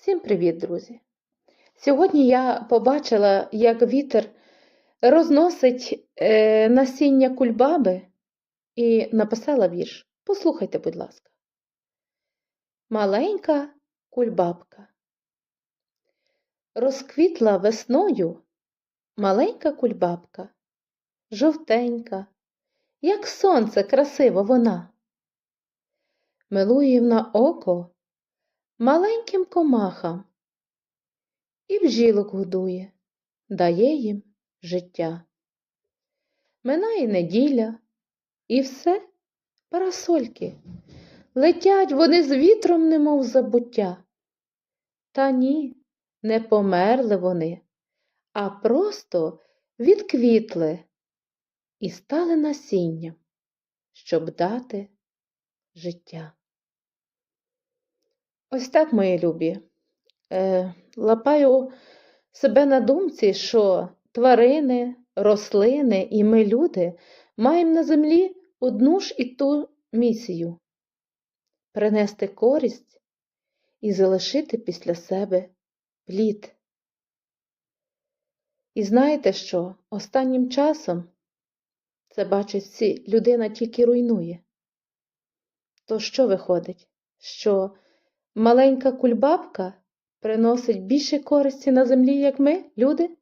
Всім привіт, друзі! Сьогодні я побачила, як вітер розносить е, насіння кульбаби і написала вірш. Послухайте, будь ласка. Маленька кульбабка. Розквітла весною маленька кульбабка, жовтенька, як сонце красива вона. Милує на око маленьким комахам і бжілок годує, дає їм життя. Минає неділя, і все парасольки. Летять вони з вітром, немов забуття. Та ні, не померли вони, а просто відквітли і стали насінням, щоб дати життя. Ось так, мої любі. Е, лапаю себе на думці, що тварини, рослини і ми, люди, маємо на землі одну ж і ту місію принести користь і залишити після себе плід. І знаєте що? Останнім часом, це бачить всі, людина тільки руйнує. То що виходить? Що маленька кульбабка приносить більше користі на землі, як ми, люди?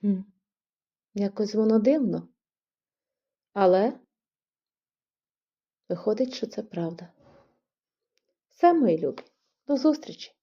Хм, Якось воно дивно. Але виходить, що це правда. Все, мої любі, до зустрічі!